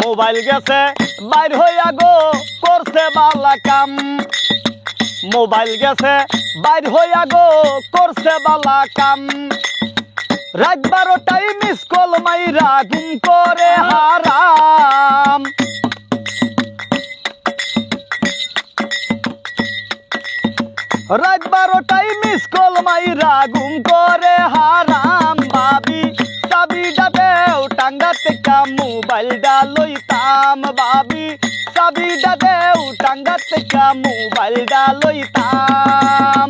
Mobile গেছে, বাইর হইয়া গো, করছে বালা কাম। মোবাইল গেছে, বাইর হইয়া গো, করছে বালা কাম। রাত বারোটাই মিস কল মাইরা ঘুম করে হারাম। রাত বারোটাই মিস কল মাইরা ঘুম করে হারাম। মোবাইলটা লইতাম ভাবি। চাবিটা দেও টাঙ্গা থেকে মোবাইলটা লইতাম।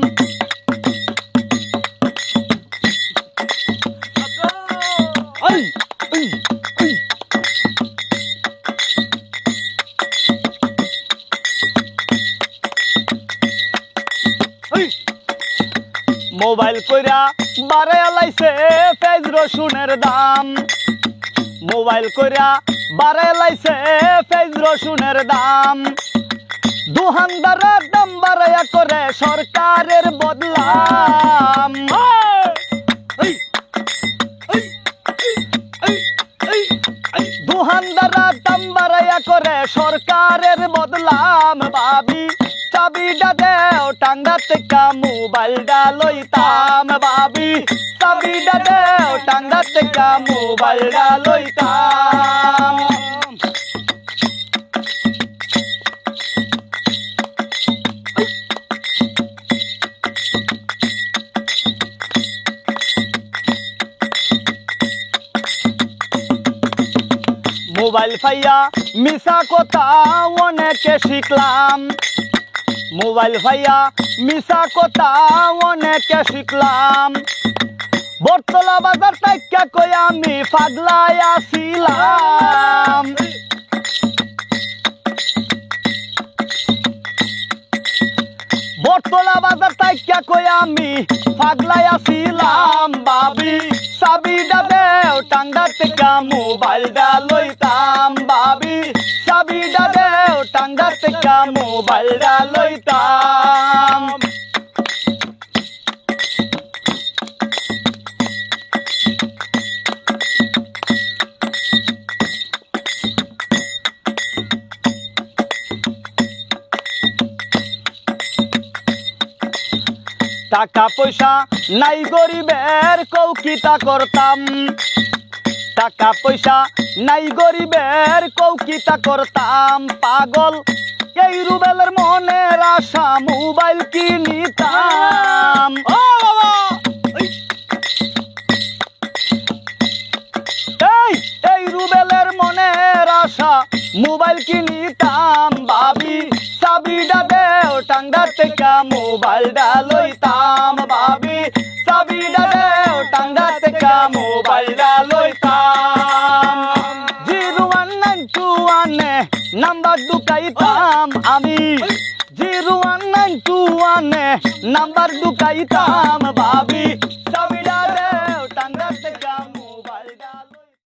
মোবাইল কইরা বারে আলাইছে পেজ রসুনের দাম। মোবাইল কইরা বারে আলাইছে পেজ রসুনের দাম। দুহানদারের দাম বাড়াইয়া করে সরকারের বদলাম। এই, এই, এই, এই, এই। দুহানদারা দাম বাড়াইয়া করে সরকারের বদলাম ভাবি। চাবিটা দেও, টাঙ্গা থেকে মোবাইলটা লইতাম ভাবি। চাবিটা দেও, টাঙ্গা থেকে মোবাইলটা লইতাম। মোবাইল পাইয়া মিশা কথা অনেকে শিখলাম। মোবাইল ভাইয়া মিশা কথা অনেকে শিখলাম। বর্তলা বাজার টাইকা কই আমি পাগলাই আসিলাম বটতলা বাজার টাইকা কই আমি পাগলাই আসিলাম বাবি চাবিটা দেও টাঙ্গা থেকে মোবাইলটা লইতাম। টাঙ্গা থেকে মোবাইলটা লইতাম। টাকা পয়সা নাই গরিবের কৌকিতা করতাম। টাকা পয়সা নাই গরিবের কৌকিতা করতাম পাগল। এই রুবেলের মনের আশা মোবাইল কিনিতাম। ও বাবা! এই, রুবেলের মনের আশা মোবাইল কিনিতাম ভাবি। চাবিটা দেও টাঙ্গা থেকে মোবাইলটা লইতাম ভাবি। চাবিটা দেও টাঙ্গা থেকে মোবাইলটা ওয়ানে নাম্বার ঢুকাইতাম আমি। জিরো ওয়ান নাইন টু ওয়ানে নাম্বার ঢুকাইতাম ভাবি।